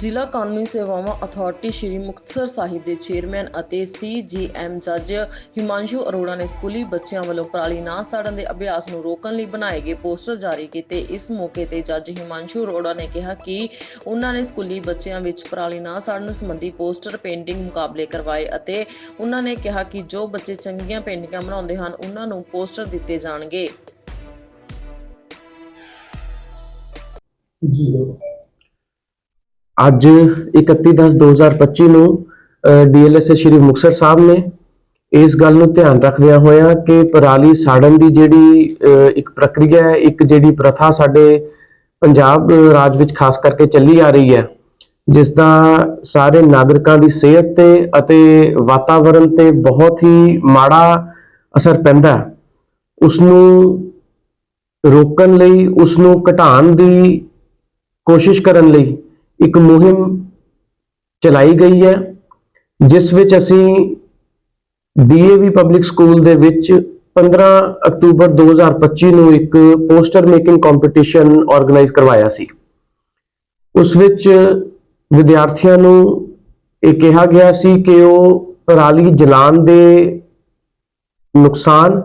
ਜ਼ਿਲ੍ਹਾ ਕਾਨੂੰਨੀ ਸੇਵਾਵਾਂ ਅਥਾਰਟੀ ਸ਼੍ਰੀ ਮੁਕਤਸਰ ਸਾਹਿਬ ਦੇ ਚੇਅਰਮੈਨ ਅਤੇ ਸੀਜੀਐਮ ਜੱਜ ਹਿਮਾਂਸ਼ੂ ਅਰੋੜਾ ਨੇ ਸਕੂਲੀ ਬੱਚਿਆਂ ਵੱਲੋਂ ਪਰਾਲੀ ਨਾ ਸਾੜਨ ਦੇ ਅਭਿਆਸ ਨੂੰ ਰੋਕਣ ਲਈ ਬਣਾਏ ਗਏ ਪੋਸਟਰ ਜਾਰੀ ਕੀਤੇ। ਇਸ ਮੌਕੇ ਤੇ ਜੱਜ ਹਿਮਾਂਸ਼ੂ ਅਰੋੜਾ ਨੇ ਕਿਹਾ ਕਿ ਉਹਨਾਂ ਨੇ ਸਕੂਲੀ ਬੱਚਿਆਂ ਵਿੱਚ ਪਰਾਲੀ ਨਾ ਸਾੜਨ ਸੰਬੰਧੀ ਪੋਸਟਰ ਪੇਂਟਿੰਗ ਮੁਕਾਬਲੇ ਕਰਵਾਏ ਅਤੇ ਉਹਨਾਂ ਨੇ ਕਿਹਾ ਕਿ ਜੋ ਬੱਚੇ ਚੰਗੀਆਂ ਪੇਂਟਿੰਗਾਂ ਬਣਾਉਂਦੇ ਹਨ, ਉਹਨਾਂ ਨੂੰ ਪੋਸਟਰ ਦਿੱਤੇ ਜਾਣਗੇ। ਜੀ। ਅੱਜ 31/10/2025 ਨੂੰ ਡੀਐਲਐਸ ਸ਼੍ਰੀ ਮੁਕਤਸਰ ਸਾਹਿਬ ਨੇ ਇਸ ਗੱਲ ਨੂੰ ਧਿਆਨ ਰੱਖਦਿਆਂ ਹੋਇਆ ਕਿ ਪਰਾਲੀ ਸਾੜਨ ਦੀ ਜਿਹੜੀ ਇੱਕ ਪ੍ਰਕਿਰਿਆ ਹੈ, ਇੱਕ ਜਿਹੜੀ ਪ੍ਰਥਾ ਸਾਡੇ ਪੰਜਾਬ ਰਾਜ ਵਿੱਚ ਖਾਸ ਕਰਕੇ ਚੱਲੀ ਆ ਰਹੀ ਹੈ, ਜਿਸ ਦਾ ਸਾਰੇ ਨਾਗਰਿਕਾਂ ਦੀ ਸਿਹਤ ਤੇ ਅਤੇ ਵਾਤਾਵਰਣ ਤੇ ਬਹੁਤ ਹੀ ਮਾੜਾ ਅਸਰ ਪੈਂਦਾ ਹੈ। ਉਸ ਨੂੰ ਰੋਕਣ ਲਈ ਉਸ ਨੂੰ ਘਟਾਉਣ ਦੀ ਕੋਸ਼ਿਸ਼ ਕਰਨ ਲਈ ਇੱਕ ਮੁਹਿੰਮ ਚਲਾਈ ਗਈ ਹੈ, ਜਿਸ ਵਿੱਚ ਅਸੀਂ ਡੀਏਵੀ ਪਬਲਿਕ ਸਕੂਲ ਦੇ ਵਿੱਚ 15 ਅਕਤੂਬਰ 2025 ਨੂੰ ਇੱਕ ਪੋਸਟਰ ਮੇਕਿੰਗ ਕੰਪੀਟੀਸ਼ਨ ਆਰਗੇਨਾਈਜ਼ ਕਰਵਾਇਆ ਸੀ। ਉਸ ਵਿੱਚ ਵਿਦਿਆਰਥੀਆਂ ਨੂੰ ਇਹ ਕਿਹਾ ਗਿਆ ਸੀ ਕਿ ਉਹ ਪਰਾਲੀ ਜਲਾਨ ਦੇ ਨੁਕਸਾਨ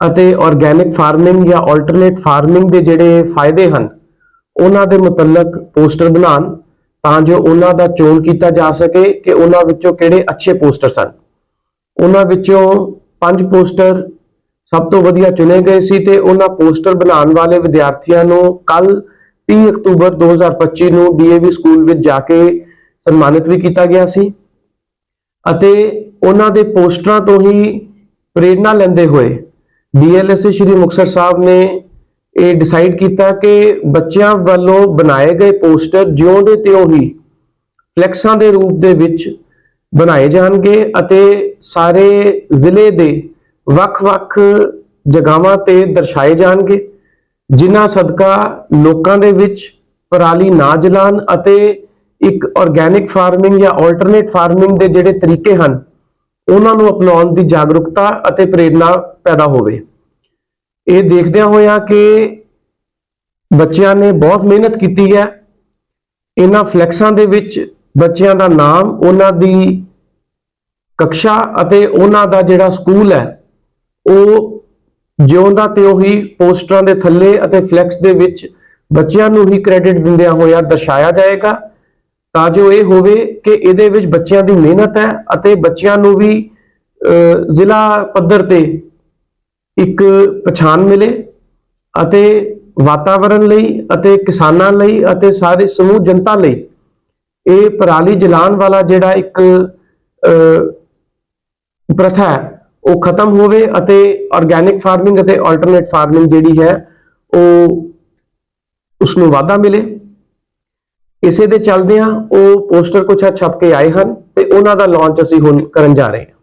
ਅਤੇ ਆਰਗੇਨਿਕ ਫਾਰਮਿੰਗ ਜਾਂ ਆਲਟਰਨੇਟ ਫਾਰਮਿੰਗ ਦੇ ਜਿਹੜੇ ਫਾਇਦੇ ਹਨ, ਉਹਨਾਂ ਦੇ ਮੁਤਲਕ ਪੋਸਟਰ ਬਣਾਉਣ ਤਾਂ ਜੋ ਉਹਨਾਂ ਦਾ ਚੋਣ ਕੀਤਾ ਜਾ ਸਕੇ ਕਿ ਉਹਨਾਂ ਵਿੱਚੋਂ ਕਿਹੜੇ ਅੱਛੇ ਪੋਸਟਰ ਸਨ। ਉਹਨਾਂ ਵਿੱਚੋਂ ਪੰਜ ਪੋਸਟਰ ਸਭ ਤੋਂ ਵਧੀਆ ਚੁਣੇ ਗਏ ਸੀ ਤੇ ਉਹਨਾਂ ਪੋਸਟਰ ਬਣਾਉਣ ਵਾਲੇ ਵਿਦਿਆਰਥੀਆਂ ਨੂੰ ਕੱਲ 30 ਅਕਤੂਬਰ 2025 ਨੂੰ ਡੀਏਵੀ ਸਕੂਲ ਵਿੱਚ ਜਾ ਕੇ ਸਨਮਾਨਿਤ ਵੀ ਕੀਤਾ ਗਿਆ ਸੀ ਅਤੇ ਉਹਨਾਂ ਦੇ ਪੋਸਟਰਾਂ ਤੋਂ ਹੀ ਪ੍ਰੇਰਣਾ ਲੈਂਦੇ ਹੋਏ ਡੀਐਲਐਸ ਸ਼੍ਰੀ ਮੁਕਤਸਰ ਸਾਹਿਬ ਨੇ ਇਹ ਡਿਸਾਈਡ ਕੀਤਾ ਕਿ ਬੱਚਿਆਂ ਵੱਲੋਂ ਬਣਾਏ ਗਏ ਪੋਸਟਰ ਜਿਉਂ ਦੇ ਤਿਉਂ ਹੀ ਫਲੈਕਸਾਂ ਦੇ ਰੂਪ ਦੇ ਵਿੱਚ ਬਣਾਏ ਜਾਣਗੇ ਅਤੇ ਸਾਰੇ ਜ਼ਿਲ੍ਹੇ ਦੇ ਵੱਖ-ਵੱਖ ਜਗ੍ਹਾਵਾਂ ਤੇ ਦਰਸਾਏ ਜਾਣਗੇ, ਜਿਨ੍ਹਾਂ ਸਦਕਾ ਲੋਕਾਂ ਦੇ ਵਿੱਚ ਪਰਾਲੀ ਨਾ ਜਲਾਣ ਅਤੇ ਇੱਕ ਆਰਗੇਨਿਕ ਫਾਰਮਿੰਗ ਜਾਂ ਆਲਟਰਨੇਟ ਫਾਰਮਿੰਗ ਦੇ ਜਿਹੜੇ ਤਰੀਕੇ ਹਨ, ਉਹਨਾਂ ਨੂੰ ਅਪਣਾਉਣ ਦੀ ਜਾਗਰੂਕਤਾ ਅਤੇ ਪ੍ਰੇਰਣਾ ਪੈਦਾ ਹੋਵੇ। ਇਹ ਦੇਖਦਿਆਂ ਹੋਇਆਂ ਕਿ ਬੱਚਿਆਂ ਨੇ ਬਹੁਤ ਮਿਹਨਤ ਕੀਤੀ ਹੈ। ਇਹਨਾਂ ਫਲੈਕਸਾਂ ਦੇ ਵਿੱਚ ਬੱਚਿਆਂ ਦਾ ਨਾਮ, ਉਹਨਾਂ ਦੀ ਕਕਸ਼ਾ ਅਤੇ ਉਹਨਾਂ ਦਾ ਜਿਹੜਾ ਸਕੂਲ ਹੈ, ਉਹ ਜਿਉਂਦਾ ਤੇ ਉਹੀ ਪੋਸਟਰਾਂ ਦੇ ਥੱਲੇ ਅਤੇ ਫਲੈਕਸ ਦੇ ਵਿੱਚ ਬੱਚਿਆਂ ਨੂੰ ਹੀ ਕ੍ਰੈਡਿਟ ਦਿੰਦਿਆਂ ਹੋਇਆ ਦਰਸਾਇਆ ਜਾਏਗਾ। ਤਾਂ ਜੋ ਇਹ ਹੋਵੇ ਕਿ ਇਹਦੇ ਵਿੱਚ ਬੱਚਿਆਂ ਦੀ ਮਿਹਨਤ ਹੈ ਅਤੇ ਬੱਚਿਆਂ ਨੂੰ ਵੀ ਜ਼ਿਲ੍ਹਾ ਪੱਧਰ ਤੇ ਇੱਕ ਪਛਾਣ ਮਿਲੇ ਅਤੇ ਵਾਤਾਵਰਣ ਲਈ ਅਤੇ ਕਿਸਾਨਾਂ ਲਈ ਅਤੇ ਸਾਰੇ ਸਮੂਹ ਜਨਤਾ ਲਈ ਇਹ ਪਰਾਲੀ ਜਲਾਉਣ ਵਾਲਾ ਜਿਹੜਾ ਇੱਕ ਪ੍ਰਥਾ ਹੈ, ਉਹ ਖਤਮ ਹੋਵੇ ਅਤੇ ਆਰਗੇਨਿਕ ਫਾਰਮਿੰਗ ਅਤੇ ਆਲਟਰਨੇਟ ਫਾਰਮਿੰਗ ਜਿਹੜੀ ਹੈ, ਉਹ ਉਸ ਨੂੰ ਵਾਧਾ ਮਿਲੇ। ਇਸੇ ਦੇ ਚੱਲਦਿਆਂ ਉਹ ਪੋਸਟਰ ਕੁਛ ਛਪ ਕੇ ਆਏ ਹਨ ਤੇ ਉਹਨਾਂ ਦਾ ਲਾਂਚ ਅਸੀਂ ਹੁਣ ਕਰਨ ਜਾ ਰਹੇ ਹਾਂ।